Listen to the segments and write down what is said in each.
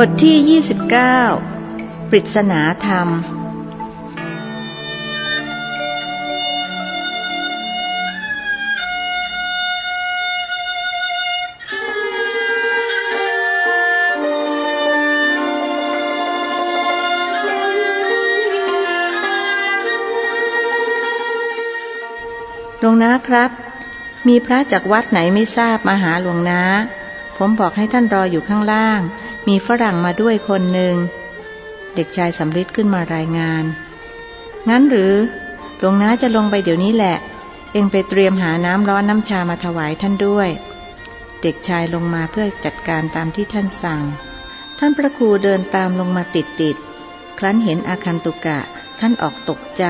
บทที่ 29 ปริศนาธรรม หลวงนาครับ มีพระจากวัดไหนไม่ทราบมาหาหลวงนาผมบอกให้ท่านรออยู่ข้างล่าง มีฝรั่งมาด้วยคนหนึ่ง เด็กชายสำริดขึ้นมารายงาน งั้นหรือ หลวงนาจะลงไปเดี๋ยวนี้แหละ เองไปเตรียมหาน้ำร้อนน้ำชามาถวายท่านด้วย เด็กชายลงมาเพื่อจัดการตามที่ท่านสั่ง ท่านพระครูเดินตามลงมาติดติด ครั้นเห็นอาคันตุกะ ท่านออกตกใจ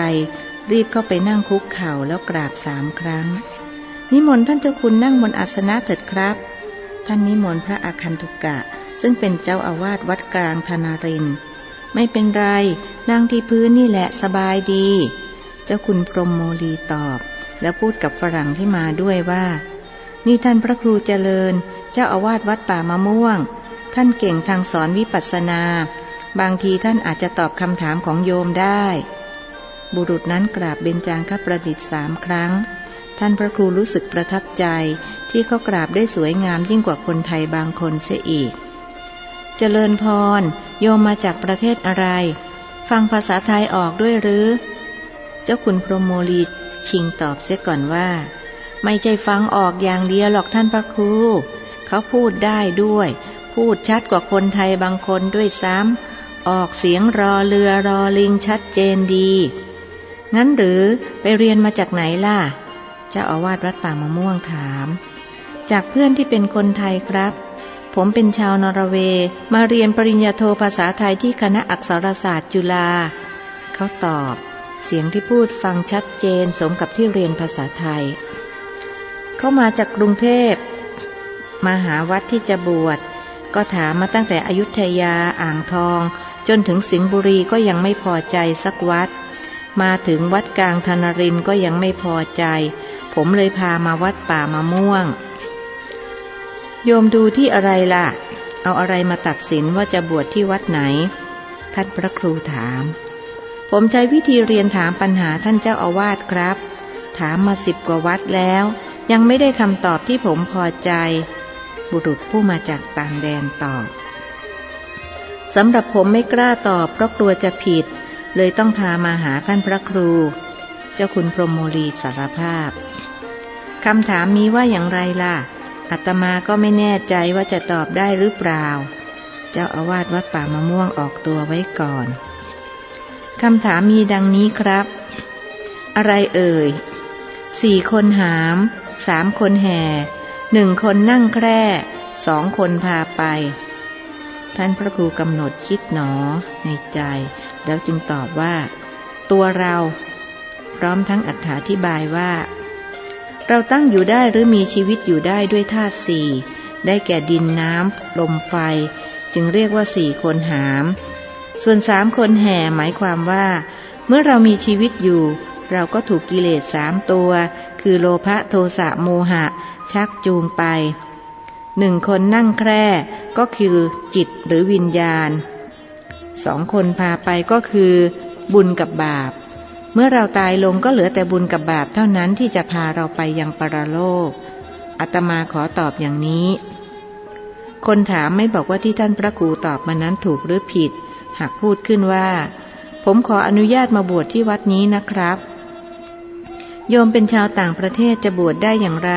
รีบเข้าไปนั่งคุกเข่าแล้วกราบสามครั้ง นิมนต์ท่านเจ้าคุณนั่งบนอาสนะเถิดครับ ท่านนิมนต์พระอาคันตุกะ ซึ่งเป็นเจ้าอาวาสวัดกลางธนาริน ไม่เป็นไร นั่งที่พื้นนี่แหละสบายดี เจ้าคุณพรหมโมลีตอบ แล้วพูดกับฝรั่งที่มาด้วยว่า นี่ท่านพระครูเจริญ เจ้าอาวาสวัดป่ามะม่วง ท่านเก่งทางสอนวิปัสสนา บางทีท่านอาจจะตอบคำถามของโยมได้ บุรุษนั้นกราบเบญจางคประดิษฐ์สามครั้งท่านพระครูรู้สึกประทับใจที่เขากราบได้สวยงามยิ่งกว่าคนไทยบางคนเสียอีก เจริญพร โยมมาจากประเทศอะไร ฟังภาษาไทยออกด้วยหรือ เจ้าคุณพรหมโมลีชิงตอบเสียก่อนว่า ไม่ใช่ฟังออกอย่างเดียวหรอกท่านพระครู เขาพูดได้ด้วย พูดชัดกว่าคนไทยบางคนด้วยซ้ำออกเสียงรอเรือรอลิงชัดเจนดี งั้นหรือไปเรียนมาจากไหนล่ะ เจ้าอาวาสวัดป่ามะม่วงถาม จากเพื่อนที่เป็นคนไทยครับ ผมเป็นชาวนอร์เวย์ มาเรียนปริญญาโทภาษาไทยที่คณะอักษรศาสตร์จุฬาเขาตอบ เสียงที่พูดฟังชัดเจนสมกับที่เรียนภาษาไทย เขามาจากกรุงเทพมาหาวัดที่จะบวช ก็ถามมาตั้งแต่อยุธยาอ่างทอง จนถึงสิงห์บุรีก็ยังไม่พอใจสักวัด มาถึงวัดกลางธนรินก็ยังไม่พอใจ ผมเลยพามาวัดป่ามะม่วง โยมดูที่อะไรล่ะ เอาอะไรมาตัดสินว่าจะบวชที่วัดไหน ท่านพระครูถาม ผมใช้วิธีเรียนถามปัญหาท่านเจ้าอาวาสครับ ถามมาสิบกว่าวัดแล้ว ยังไม่ได้คำตอบที่ผมพอใจ บุรุษผู้มาจากต่างแดนตอบสำหรับผมไม่กล้าตอบเพราะกลัวจะผิด เลยต้องพามาหาท่านพระครู เจ้าคุณพรหมโมลีสารภาพคำถามมีว่าอย่างไรล่ะ อาตมาก็ไม่แน่ใจว่าจะตอบได้หรือเปล่า เจ้าอาวาสวัดป่ามะม่วงออกตัวไว้ก่อนคำถามมีดังนี้ครับ อะไรเอ่ยสี่คนหาม สามคนแห่หนึ่งคนนั่งแคร่สองคนพาไป ท่านพระครูกำหนดคิดหนอในใจ แล้วจึงตอบว่า ตัวเรา พร้อมทั้งอธิบายว่า เราตั้งอยู่ได้หรือมีชีวิตอยู่ได้ด้วยธาตุสี่ได้แก่ดินน้ำลมไฟ จึงเรียกว่าสี่คนหาม ส่วนสามคนแห่หมายความว่า เมื่อเรามีชีวิตอยู่ เราก็ถูกกิเลสสามตัว คือโลภะโทสะโมหะ ชักจูงไปหนึ่งคนนั่งแคร่ก็คือจิตหรือวิญญาณสองคนพาไปก็คือ บุญกับบาป เมื่อเราตายลงก็เหลือแต่บุญกับบาปเท่านั้นที่จะพาเราไปยังปรโลกอาตมาขอตอบอย่างนี้ คนถามไม่บอกว่าที่ท่านพระครูตอบมานั้นถูกหรือผิด หากพูดขึ้นว่า ผมขออนุญาตมาบวชที่วัดนี้นะครับ โยมเป็นชาวต่างประเทศจะบวชได้อย่างไร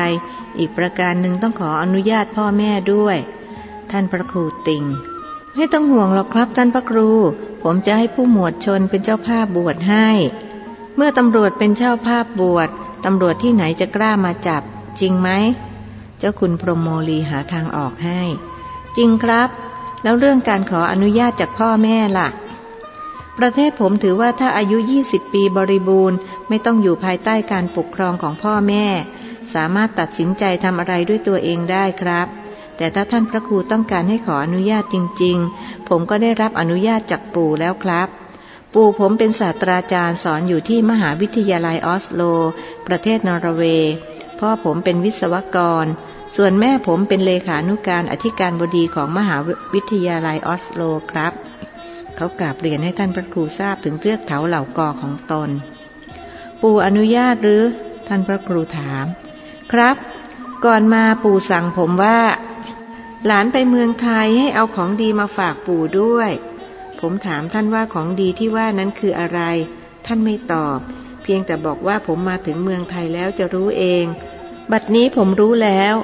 อีกประการหนึ่งต้องขออนุญาตพ่อแม่ด้วย ท่านพระครูติงไม่ต้องห่วงหรอกครับท่านพระครู ผมจะให้ผู้หมวดชนเป็นเจ้าภาพบวชให้ เมื่อตำรวจเป็นเจ้าภาพบวชตำรวจที่ไหนจะกล้ามาจับ จริงไหม เจ้าคุณพรมโมลีหาทางออกให้ จริงครับ แล้วเรื่องการขออนุญาตจากพ่อแม่ล่ะ ประเทศผมถือว่าถ้าอายุ 20 ปีบริบูรณ์ ไม่ต้องอยู่ภายใต้การปกครองของพ่อแม่ สามารถตัดสินใจทำอะไรด้วยตัวเองได้ครับ แต่ถ้าท่านพระครูต้องการให้ขออนุญาตจริง ๆ ผมก็ได้รับอนุญาตจากปู่แล้วครับ ปู่ผมเป็นศาสตราจารย์สอนอยู่ที่มหาวิทยาลัยออสโล ประเทศนอร์เวย์พ่อผมเป็นวิศวกร ส่วนแม่ผมเป็นเลขานุการอธิการบดีของมหาวิทยาลัยออสโลครับ เขากราบเรียนให้ท่านพระครูทราบถึงเทือกเขาเหล่ากอของตน ปู่อนุญาตหรือ ท่านพระครูถาม ครับ ก่อนมาปู่สั่งผมว่า หลานไปเมืองไทยให้เอาของดีมาฝากปู่ด้วย ผมถามท่านว่าของดีที่ว่านั้นคืออะไร ท่านไม่ตอบ เพียงแต่บอกว่าผมมาถึงเมืองไทยแล้วจะรู้เอง บัดนี้ผมรู้แล้ว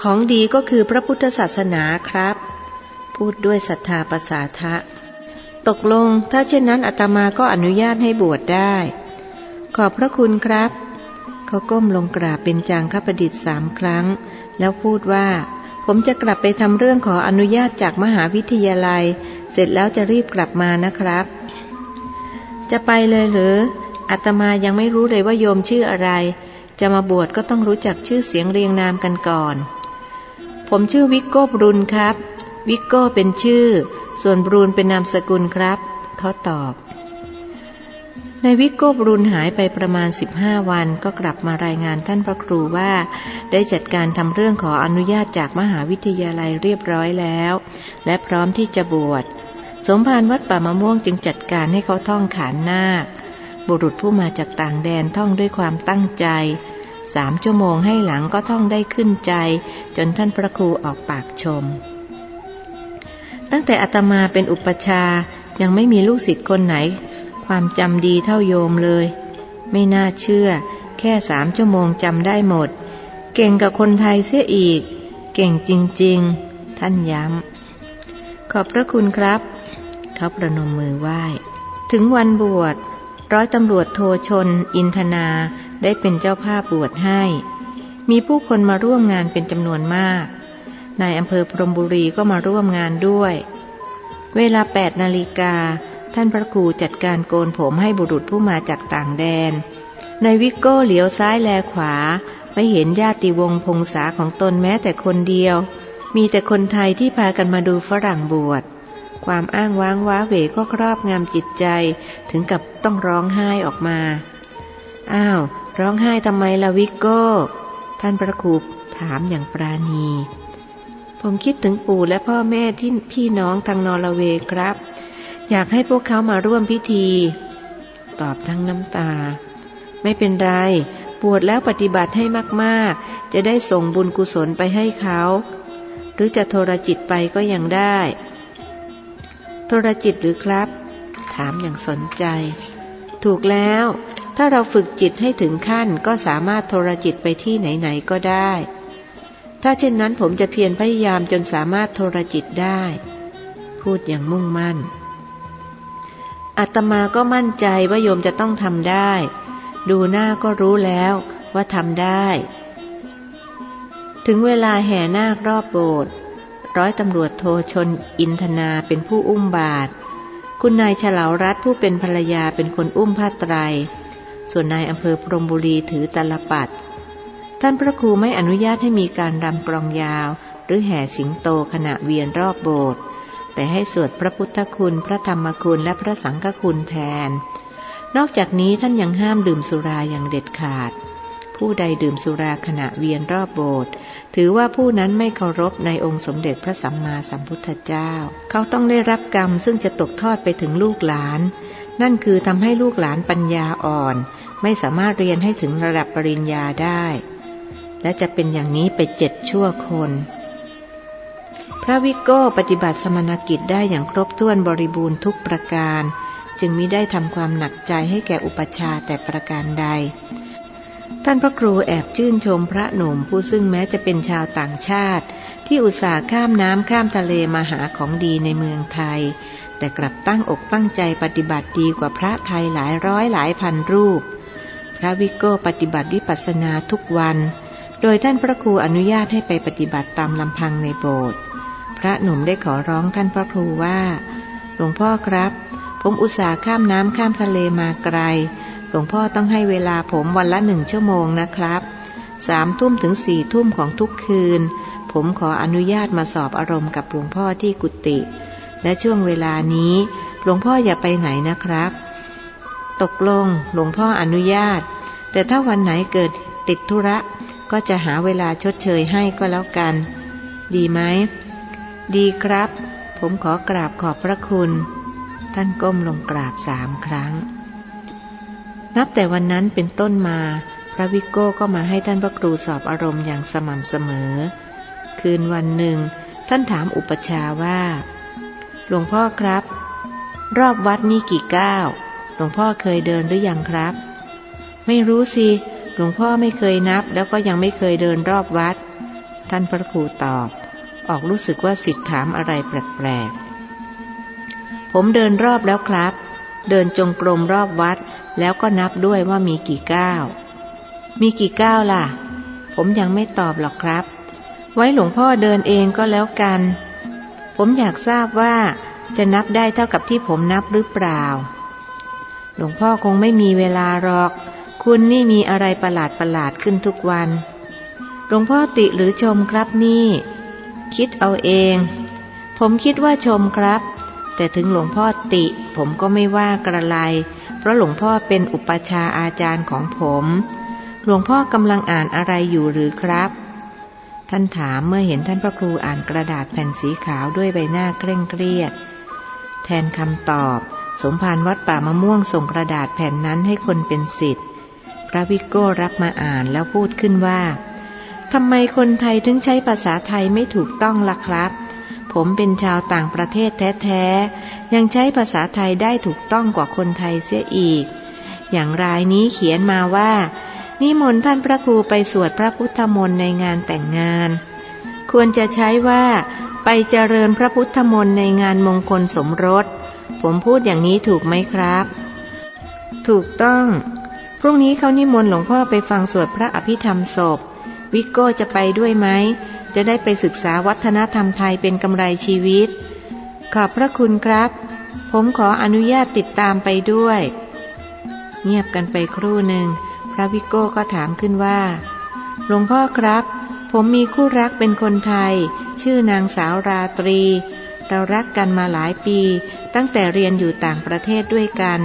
ของดีก็คือพระพุทธศาสนาครับ พูดด้วยศรัทธาประสาทะ ตกลงถ้าเช่นนั้นอาตมาก็อนุญาตให้บวชได้ ขอบพระคุณครับ เขาก้มลงกราบเป็นจางคประดิษฐ์สามครั้ง แล้วพูดว่า ผมจะกลับไปทำเรื่องขออนุญาตจากมหาวิทยาลัย เสร็จแล้วจะรีบกลับมานะครับ จะไปเลยหรืออาตมายังไม่รู้เลยว่าโยมชื่ออะไร จะมาบวชก็ต้องรู้จักชื่อเสียงเรียงนามกันก่อน ผมชื่อวิกโก้บรุนครับ วิกโก้เป็นชื่อ ส่วนบรูนเป็นนามสกุลครับ เขาตอบ ในวิกโก้บรุนหายไปประมาณ 15 วันก็กลับมารายงานท่านพระครูว่า ได้จัดการทำเรื่องขออนุญาตจากมหาวิทยาลัยเรียบร้อยแล้ว และพร้อมที่จะบวช สมภารวัดป่ามะม่วงจึงจัดการให้เขาท่องขานนาค บุรุษผู้มาจากต่างแดนท่องด้วยความตั้งใจสามชั่วโมงให้หลังก็ท่องได้ขึ้นใจ จนท่านพระครูออกปากชม ตั้งแต่อาตมาเป็นอุปชายังไม่มีลูกศิษย์คนไหน ความจำดีเท่าโยมเลย ไม่น่าเชื่อ แค่สามชั่วโมงจำได้หมด เก่งกับคนไทยเสียอีก เก่งจริง ๆ ท่านย้ำ ขอบพระคุณครับ เขาประนมมือไหว้ ถึงวันบวช ร้อยตำรวจโทชน อินทนาได้เป็นเจ้าภาพบวชให้ มีผู้คนมาร่วมงานเป็นจำนวนมาก นายอำเภอพรมบุรีก็มาร่วมงานด้วย เวลาแปดนาฬิกา ท่านพระครูจัดการโกนผมให้บุรุษผู้มาจากต่างแดน ในวิกโก้เหลียวซ้ายแลขวา ไม่เห็นญาติวงพงษาของตนแม้แต่คนเดียว มีแต่คนไทยที่พากันมาดูฝรั่งบวช ความอ้างว้างว้าเหวก็ครอบงำจิตใจ ถึงกับต้องร้องไห้ออกมา อ้าว ร้องไห้ทำไมล่ะวิกโก้ ท่านพระครูถามอย่างปราณี ผมคิดถึงปู่และพ่อแม่ที่พี่น้องทางนอร์เวย์ครับ อยากให้พวกเขามาร่วมพิธี ตอบทั้งน้ำตา ไม่เป็นไรบวชแล้วปฏิบัติให้มากๆ จะได้ส่งบุญกุศลไปให้เขา หรือจะโทรจิตไปก็ยังได้ โทรจิตหรือครับ ถามอย่างสนใจ ถูกแล้ว ถ้าเราฝึกจิตให้ถึงขั้นก็สามารถโทรจิตไปที่ไหนๆก็ได้ ถ้าเช่นนั้นผมจะเพียรพยายามจนสามารถโทรจิตได้ พูดอย่างมุ่งมั่น อาตมาก็มั่นใจว่าโยมจะต้องทำได้ ดูหน้าก็รู้แล้วว่าทำได้ ถึงเวลาแห่นาครอบโบสถ์ร้อยตำรวจโทชนอินทนาเป็นผู้อุ้มบาท คุณนายฉลาวรัฐผู้เป็นภรรยาเป็นคนอุ้มผ้าไตร ส่วนนายอำเภอพรมบุรีถือตลปัด ท่านพระครูไม่อนุญาตให้มีการรำกลองยาว หรือแห่สิงโตขณะเวียนรอบโบสถ์ แต่ให้สวดพระพุทธคุณ พระธรรมคุณและพระสังฆคุณแทน นอกจากนี้ท่านยังห้ามดื่มสุราอย่างเด็ดขาด ผู้ใดดื่มสุราขณะเวียนรอบโบสถ์ถือว่าผู้นั้นไม่เคารพในองค์สมเด็จพระสัมมาสัมพุทธเจ้า เขาต้องได้รับกรรมซึ่งจะตกทอดไปถึงลูกหลาน นั่นคือทำให้ลูกหลานปัญญาอ่อน ไม่สามารถเรียนให้ถึงระดับปริญญาได้ และจะเป็นอย่างนี้ไปเจ็ดชั่วคน พระวิโก้ปฏิบัติสมณกิจได้อย่างครบถ้วนบริบูรณ์ทุกประการ จึงมิได้ทำความหนักใจให้แก่อุปชาแต่ประการใด ท่านพระครูแอบชื่นชมพระหนุ่มผู้ซึ่งแม้จะเป็นชาวต่างชาติ ที่อุตส่าห์ข้ามน้ำข้ามทะเลมาหาของดีในเมืองไทย แต่กลับตั้งอกตั้งใจปฏิบัติดีกว่าพระไทยหลายร้อยหลายพันรูป พระวิโก้ปฏิบัติวิปัสสนาทุกวัน โดยท่านพระครูอนุญาตให้ไปปฏิบัติตามลำพังในโบสถ์ พระหนุ่มได้ขอร้องท่านพระครูว่า หลวงพ่อครับ ผมอุตส่าห์ข้ามน้ำข้ามทะเลมาไกล หลวงพ่อต้องให้เวลาผมวันละหนึ่งชั่วโมงนะครับสามทุ่มถึงสี่ทุ่มของทุกคืน ผมขออนุญาตมาสอบอารมณ์กับหลวงพ่อที่กุฏิและช่วงเวลานี้หลวงพ่ออย่าไปไหนนะครับ ตกลงหลวงพ่ออนุญาต แต่ถ้าวันไหนเกิดติดธุระ ก็จะหาเวลาชดเชยให้ก็แล้วกัน ดีไหม ดีครับ ผมขอกราบขอบพระคุณ ท่านก้มลงกราบสามครั้ง นับแต่วันนั้นเป็นต้นมา พระวิโก้ก็มาให้ท่านพระครูสอบอารมณ์อย่างสม่ำเสมอ คืนวันหนึ่ง ท่านถามอุปชาว่า หลวงพ่อครับ รอบวัดนี่กี่ก้าวหลวงพ่อเคยเดินหรือยังครับ ไม่รู้สิหลวงพ่อไม่เคยนับแล้วก็ยังไม่เคยเดินรอบวัด ท่านพระครูตอบ ออกรู้สึกว่าสิทธิ์ถามอะไรแปลกๆ ผมเดินรอบแล้วครับ เดินจงกรมรอบวัด แล้วก็นับด้วยว่ามีกี่ก้าว มีกี่ก้าวล่ะ ผมยังไม่ตอบหรอกครับ ไว้หลวงพ่อเดินเองก็แล้วกัน ผมอยากทราบว่าจะนับได้เท่ากับที่ผมนับหรือเปล่า หลวงพ่อคงไม่มีเวลาหรอก คุณนี่มีอะไรประหลาดประหลาดขึ้นทุกวัน หลวงพ่อติหรือชมครับนี่ คิดเอาเอง ผมคิดว่าชมครับ แต่ถึงหลวงพ่อติ ผมก็ไม่ว่ากระไร เพราะหลวงพ่อเป็นอุปชาอาจารย์ของผม หลวงพ่อกำลังอ่านอะไรอยู่หรือครับ ท่านถามเมื่อเห็นท่านพระครูอ่านกระดาษแผ่นสีขาวด้วยใบหน้าเคร่งเครียด แทนคำตอบ สมภารวัดป่ามะม่วงส่งกระดาษแผ่นนั้นให้คนเป็นสิทธิ์พระวิโก้รับมาอ่านแล้วพูดขึ้นว่า ทำไมคนไทยถึงใช้ภาษาไทยไม่ถูกต้องล่ะครับ ผมเป็นชาวต่างประเทศแท้ๆ ยังใช้ภาษาไทยได้ถูกต้องกว่าคนไทยเสียอีก อย่างรายนี้เขียนมาว่า นิมนต์ท่านพระครูไปสวดพระพุทธมนต์ในงานแต่งงาน ควรจะใช้ว่าไปเจริญพระพุทธมนต์ในงานมงคลสมรส ผมพูดอย่างนี้ถูกไหมครับ ถูกต้อง พรุ่งนี้เขานิมนต์หลวงพ่อไปฟังสวดพระอภิธรรมศพ วิโก้จะไปด้วยไหม จะได้ไปศึกษาวัฒนธรรมไทยเป็นกำไรชีวิต ขอบพระคุณครับ ผมขออนุญาตติดตามไปด้วย เงียบกันไปครู่หนึ่ง พระวิโก้ก็ถามขึ้นว่า หลวงพ่อครับ ผมมีคู่รักเป็นคนไทย ชื่อนางสาวราตรี เรารักกันมาหลายปี ตั้งแต่เรียนอยู่ต่างประเทศด้วยกัน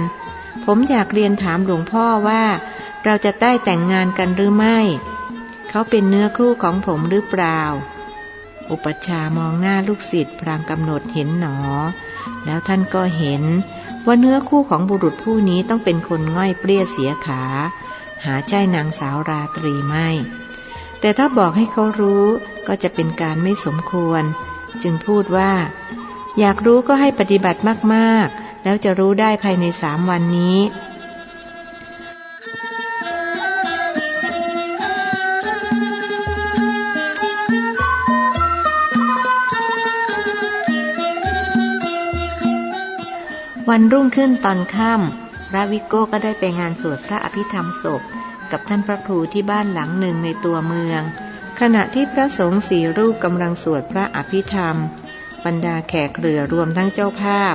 ผมอยากเรียนถามหลวงพ่อว่า เราจะได้แต่งงานกันหรือไม่ เขาเป็นเนื้อคู่ของผมหรือเปล่า อุปชามองหน้าลูกศิษย์พรางกำหนดเห็นหนอ แล้วท่านก็เห็นว่าเนื้อคู่ของบุรุษผู้นี้ต้องเป็นคนง่อยเปรี้ยเสียขา หาใช่นางสาวราตรีไม่ แต่ถ้าบอกให้เขารู้ก็จะเป็นการไม่สมควร จึงพูดว่า อยากรู้ก็ให้ปฏิบัติมากๆ แล้วจะรู้ได้ภายในสามวันนี้ วันรุ่งขึ้นตอนค่ำพระวิโก้ก็ได้ไปงานสวดพระอภิธรรมศพ กับท่านพระครูที่บ้านหลังหนึ่งในตัวเมือง ขณะที่พระสงฆ์สี่รูปกำลังสวดพระอภิธรรม บรรดาแขกเรือรวมทั้งเจ้าภาพ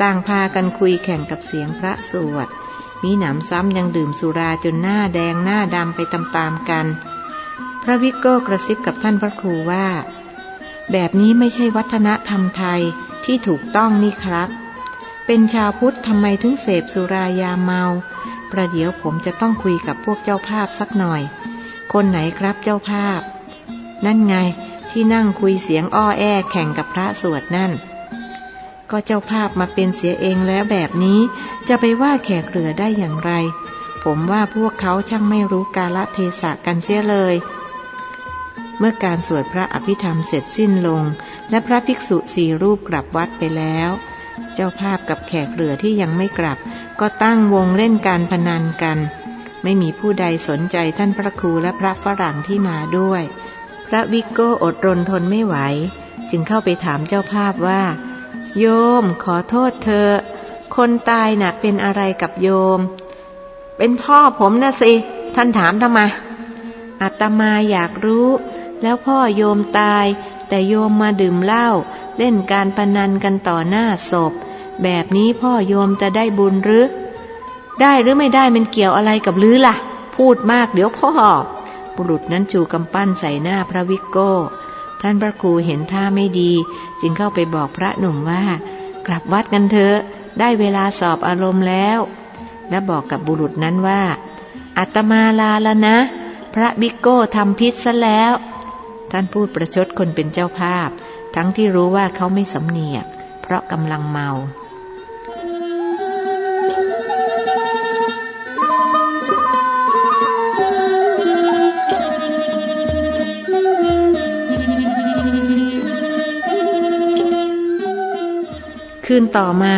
ต่างพากันคุยแข่งกับเสียงพระสวดมีหนำซ้ำยังดื่มสุราจนหน้าแดงหน้าดำไปตามๆกัน พระวิโก้กระซิบกับท่านพระครูว่า แบบนี้ไม่ใช่วัฒนธรรมไทยที่ถูกต้องนี่ครับ เป็นชาวพุทธทำไมถึงเสพสุรายาเมา ประเดี๋ยวผมจะต้องคุยกับพวกเจ้าภาพสักหน่อย คนไหนครับเจ้าภาพ นั่นไงที่นั่งคุยเสียงอ้อแอแข่งกับพระสวดนั่น ก็เจ้าภาพมาเป็นเสียเองแล้วแบบนี้ จะไปว่าแขกเรือได้อย่างไร ผมว่าพวกเขาช่างไม่รู้กาลเทศะกันเสียเลย เมื่อการสวดพระอภิธรรมเสร็จสิ้นลง และพระภิกษุสี่รูปกลับวัดไปแล้ว เจ้าภาพกับแขกเรือที่ยังไม่กลับ ก็ตั้งวงเล่นการพนันกัน ไม่มีผู้ใดสนใจท่านพระครูและพระฝรั่งที่มาด้วย พระวิโก้อดรนทนไม่ไหว จึงเข้าไปถามเจ้าภาพว่า โยมขอโทษเธอ คนตายน่ะเป็นอะไรกับโยม เป็นพ่อผมนะสิ ท่านถามทำไมอาตมาอยากรู้ แล้วพ่อโยมตาย แต่โยมมาดื่มเหล้าเล่นการพนันกันต่อหน้าศพ แบบนี้พ่อโยมจะได้บุญหรือ ได้หรือไม่ได้มันเกี่ยวอะไรกับลือล่ะ พูดมากเดี๋ยวพ่อบุรุษนั้นจูกำปั้นใส่หน้าพระวิโก้ ท่านพระครูเห็นท่าไม่ดี จึงเข้าไปบอกพระหนุ่มว่า กลับวัดกันเถอะได้เวลาสอบอารมณ์แล้ว และบอกกับบุรุษนั้นว่าอัตมาลาแล้วนะ พระบิโก้ทำพิษซะแล้ว ท่านพูดประชดคนเป็นเจ้าภาพ ทั้งที่รู้ว่าเขาไม่สำเนียก เพราะกำลังเมาคืนต่อมา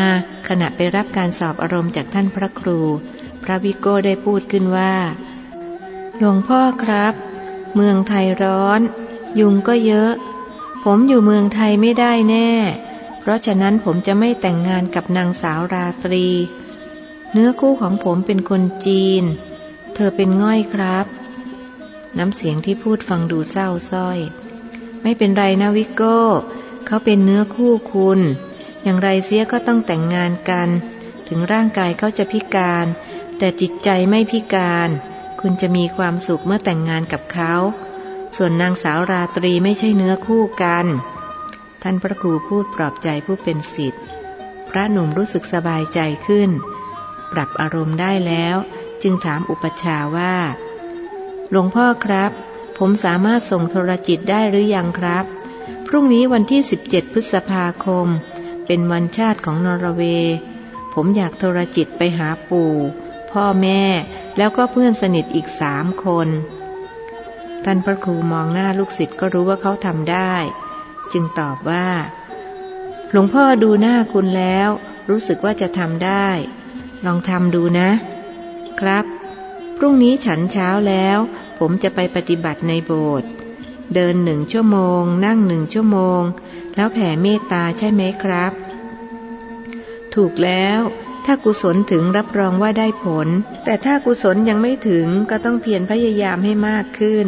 ขณะไปรับการสอบอารมณ์จากท่านพระครู พระวิโก้ได้พูดขึ้นว่า หลวงพ่อครับ เมืองไทยร้อน ยุงก็เยอะ ผมอยู่เมืองไทยไม่ได้แน่ เพราะฉะนั้นผมจะไม่แต่งงานกับนางสาวราตรี เนื้อคู่ของผมเป็นคนจีน เธอเป็นง่อยครับ น้ำเสียงที่พูดฟังดูเศร้าส้อย ไม่เป็นไรนะวิโก้ เขาเป็นเนื้อคู่คุณ อย่างไรเสียก็ต้องแต่งงานกัน ถึงร่างกายเขาจะพิการ แต่จิตใจไม่พิการ คุณจะมีความสุขเมื่อแต่งงานกับเขา ส่วนนางสาวราตรีไม่ใช่เนื้อคู่กัน ท่านพระครูพูดปลอบใจผู้เป็นสิทธิ์ พระหนุ่มรู้สึกสบายใจขึ้น ปรับอารมณ์ได้แล้ว จึงถามอุปชาว่า หลวงพ่อครับ ผมสามารถส่งโทรจิตได้หรือยังครับ พรุ่งนี้วันที่ 17 พฤษภาคม เป็นวันชาติของนอร์เวย์ ผมอยากโทรจิตไปหาปู่ พ่อแม่แล้วก็เพื่อนสนิทอีกสามคน ท่านพระครูมองหน้าลูกศิษย์ก็รู้ว่าเขาทำได้ จึงตอบว่า หลวงพ่อดูหน้าคุณแล้ว รู้สึกว่าจะทำได้ ลองทำดูนะ ครับ พรุ่งนี้ฉันเช้าแล้ว ผมจะไปปฏิบัติในโบสถ์เดินหนึ่งชั่วโมง นั่งหนึ่งชั่วโมง แล้วแผ่เมตตาใช่ไหมครับ ถูกแล้วถ้ากุศลถึงรับรองว่าได้ผล แต่ถ้ากุศลยังไม่ถึงก็ต้องเพียรพยายามให้มากขึ้น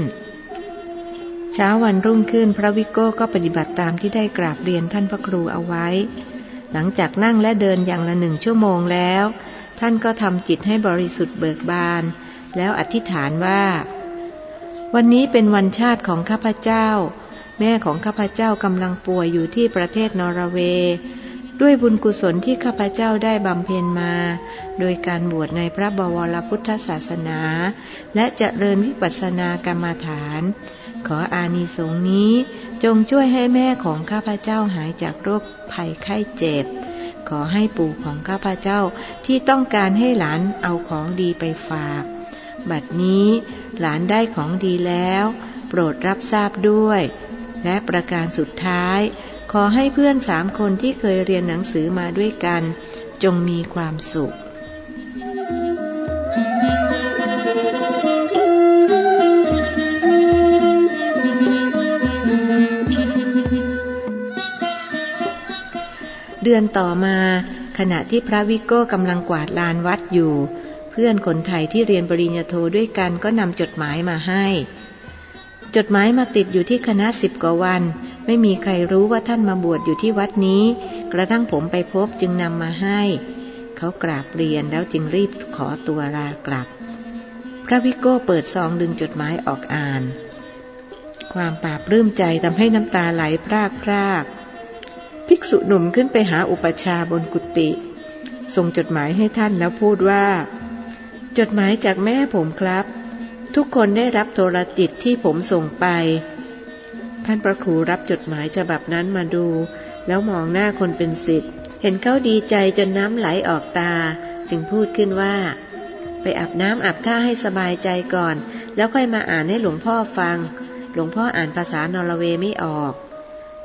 เช้าวันรุ่งขึ้นพระวิโก้ก็ปฏิบัติตามที่ได้กราบเรียนท่านพระครูเอาไว้ หลังจากนั่งและเดินอย่างละหนึ่งชั่วโมงแล้ว ท่านก็ทำจิตให้บริสุทธิ์เบิกบาน แล้วอธิษฐานว่า วันนี้เป็นวันชาติของข้าพเจ้า แม่ของข้าพเจ้ากำลังป่วยอยู่ที่ประเทศนอร์เวย์ด้วยบุญกุศลที่ข้าพเจ้าได้บำเพ็ญมา โดยการบวชในพระบวรพุทธศาสนา และเจริญวิปัสสนากรรมฐาน ขออานิสงส์นี้ จงช่วยให้แม่ของข้าพเจ้าหายจากโรคภัยไข้เจ็บ ขอให้ปู่ของข้าพเจ้าที่ต้องการให้หลานเอาของดีไปฝาก บัดนี้หลานได้ของดีแล้ว โปรดรับทราบด้วย และประการสุดท้าย ขอให้เพื่อนสามคนที่เคยเรียนหนังสือมาด้วยกัน จงมีความสุข เดือนต่อมา ขณะที่พระวิโก้กำลังกวาดลานวัดอยู่ เพื่อนคนไทยที่เรียนปริญญาโทด้วยกันก็นำจดหมายมาให้ จดหมายมาติดอยู่ที่คณะสิบกว่าวัน ไม่มีใครรู้ว่าท่านมาบวชอยู่ที่วัดนี้ กระทั่งผมไปพบจึงนำมาให้ เขากราบเรียนแล้วจึงรีบขอตัวลากลับ พระวิโก้เปิดซองดึงจดหมายออกอ่าน ความปราบปลื้มใจทำให้น้ำตาไหลพรากพราก ภิกษุหนุ่มขึ้นไปหาอุปชาบนกุฏิส่งจดหมายให้ท่านแล้วพูดว่า จดหมายจากแม่ผมครับ ทุกคนได้รับโทรจิตที่ผมส่งไป ท่านพระครูรับจดหมายฉบับนั้นมาดู แล้วมองหน้าคนเป็นสิทธิ์ เห็นเขาดีใจจนน้ำไหลออกตา จึงพูดขึ้นว่า ไปอาบน้ำอาบท่าให้สบายใจก่อน แล้วค่อยมาอ่านให้หลวงพ่อฟัง หลวงพ่ออ่านภาษานอร์เวย์ไม่ออก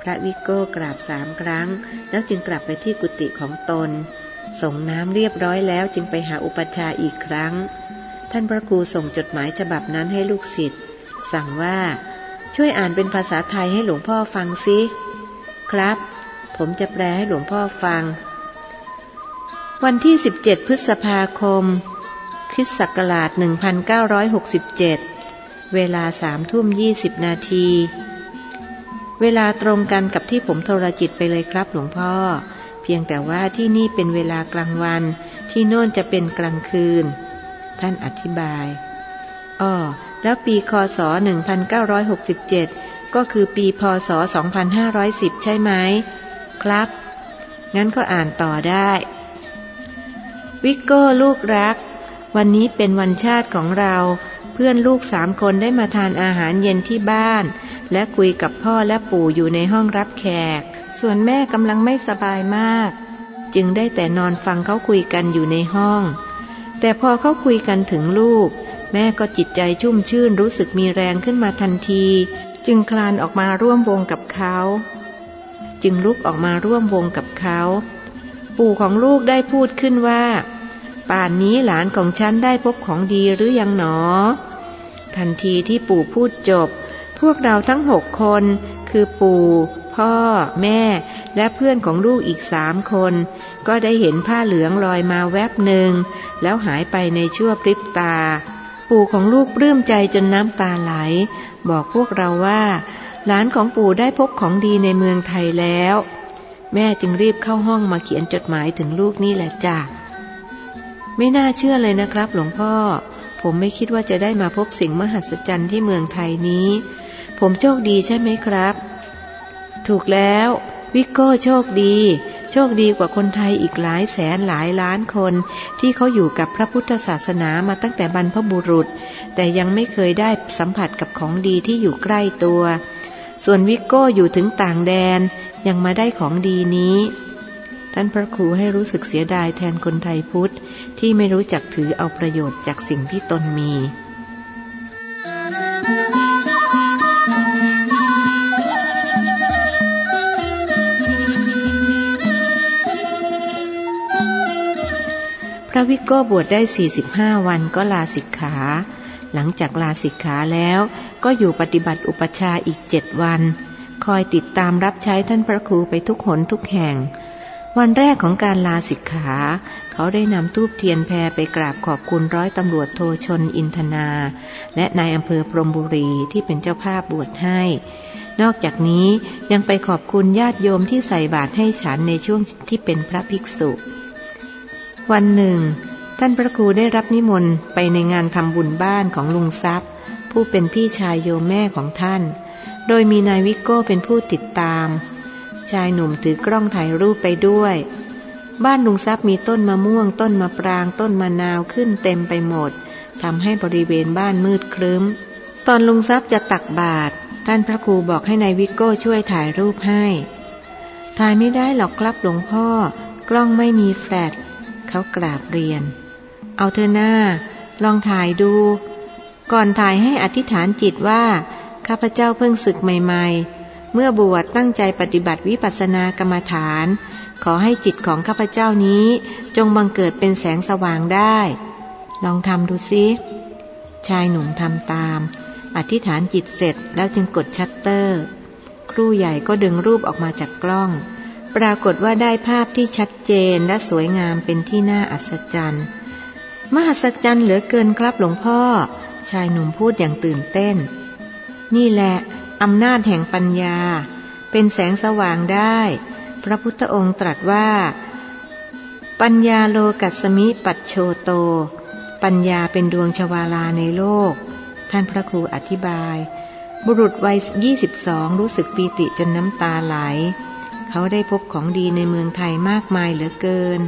พระวิโก้กราบสามครั้ง แล้วจึงกลับไปที่กุฏิของตน ส่งน้ำเรียบร้อยแล้วจึงไปหาอุปชาอีกครั้ง ท่านพระครูส่งจดหมายฉบับนั้นให้ลูกศิษย์สั่งว่าช่วยอ่านเป็นภาษาไทยให้หลวงพ่อฟังสิครับ ผมจะแปลให้หลวงพ่อฟัง วันที่ 17 พฤษภาคมคริสต์ศักราช 1967 เวลาสามทุ่มยี่สิบนาที เวลาตรงกันกับที่ผมโทรจิตไปเลยครับหลวงพ่อ เพียงแต่ว่าที่นี่เป็นเวลากลางวัน ที่โน่นจะเป็นกลางคืน ท่านอธิบายอ้อแล้วปีคศ 1967 ก็คือปีพศ 2510 ใช่ไหมครับ งั้นก็อ่านต่อได้ วิกโก้ลูกรัก วันนี้เป็นวันชาติของเรา เพื่อนลูกสามคนได้มาทานอาหารเย็นที่บ้าน และคุยกับพ่อและปู่อยู่ในห้องรับแขก ส่วนแม่กำลังไม่สบายมาก จึงได้แต่นอนฟังเขาคุยกันอยู่ในห้อง แต่พอเขาคุยกันถึงลูก แม่ก็จิตใจชุ่มชื่นรู้สึกมีแรงขึ้นมาทันที จึงคลานออกมาร่วมวงกับเขา จึงลุกออกมาร่วมวงกับเขา ปู่ของลูกได้พูดขึ้นว่าป่านนี้หลานของฉันได้พบของดีหรือยังหนอ ทันทีที่ปู่พูดจบ พวกเราทั้งหกคน คือปู่ พ่อ แม่ และเพื่อนของลูกอีกสามคน ก็ได้เห็นผ้าเหลืองลอยมาแวบหนึ่ง แล้วหายไปในชั่วพริบตา ปู่ของลูกปลื้มใจจนน้ำตาไหล บอกพวกเราว่า หลานของปู่ได้พบของดีในเมืองไทยแล้ว แม่จึงรีบเข้าห้องมาเขียนจดหมายถึงลูกนี่แหละจ้ะไม่น่าเชื่อเลยนะครับ หลวงพ่อ ผมไม่คิดว่าจะได้มาพบสิ่งมหัศจรรย์ที่เมืองไทยนี้ ผมโชคดีใช่ไหมครับ ถูกแล้ว วิกโก้โชคดี โชคดีกว่าคนไทยอีกหลายแสนหลายล้านคน ที่เขาอยู่กับพระพุทธศาสนามาตั้งแต่บรรพบุรุษ แต่ยังไม่เคยได้สัมผัสกับของดีที่อยู่ใกล้ตัว ส่วนวิกโก้อยู่ถึงต่างแดนยังมาได้ของดีนี้ท่านพระครูให้รู้สึกเสียดายแทนคนไทยพุทธที่ไม่รู้จักถือเอาประโยชน์จากสิ่งที่ตนมี พระวิโก้บวชได้ 45 วันก็ลาสิกขา หลังจากลาสิกขาแล้วก็อยู่ปฏิบัติอุปชาอีกเจ็ดวัน คอยติดตามรับใช้ท่านพระครูไปทุกหนทุกแห่ง วันแรกของการลาสิกขา เขาได้นำทูบเทียนแพรไปกราบขอบคุณร้อยตำรวจโทชนอินทนา และนายอำเภอพรมบุรีที่เป็นเจ้าภาพบวชให้นอกจากนี้ยังไปขอบคุณญาติโยมที่ใส่บาตรให้ฉันในช่วงที่เป็นพระภิกษุ วันหนึ่ง ท่านพระครูได้รับนิมนต์ไปในงานทำบุญบ้านของลุงทรัพย์ ผู้เป็นพี่ชายโยมแม่ของท่าน โดยมีนายวิโก้เป็นผู้ติดตาม ชายหนุ่มถือกล้องถ่ายรูปไปด้วย บ้านลุงทรัพย์มีต้นมะม่วง ต้นมะปรางต้นมะนาวขึ้นเต็มไปหมดทำให้บริเวณบ้านมืดครึ้ม ตอนลุงทรัพย์จะตักบาตรท่านพระครูบอกให้นายวิโก้ช่วยถ่ายรูปให้ ถ่ายไม่ได้หรอกครับหลวงพ่อ กล้องไม่มีแฟลช เขากราบเรียน เอาเธอหน้า ลองถ่ายดู ก่อนถ่ายให้อธิษฐานจิตว่า ข้าพเจ้าเพิ่งศึกใหม่ๆ เมื่อบวชตั้งใจปฏิบัติวิปัสสนากรรมฐาน ขอให้จิตของข้าพเจ้านี้จงบังเกิดเป็นแสงสว่างได้ ลองทำดูสิชายหนุ่มทำตาม อธิษฐานจิตเสร็จแล้วจึงกดชัตเตอร์ ครูใหญ่ก็ดึงรูปออกมาจากกล้อง ปรากฏว่าได้ภาพที่ชัดเจนและสวยงามเป็นที่น่าอัศจรรย์มหัศจรรย์เหลือเกินครับหลวงพ่อ ชายหนุ่มพูดอย่างตื่นเต้น นี่แหละอำนาจแห่งปัญญา เป็นแสงสว่างได้ พระพุทธองค์ตรัสว่า ปัญญาโลกัสมิปัจโชโต ปัญญาเป็นดวงชวาลาในโลก ท่านพระครูอธิบาย บุรุษวัย 22 รู้สึกปีติจนน้ำตาไหล เขาได้พบของดีในเมืองไทยมากมายเหลือเกิน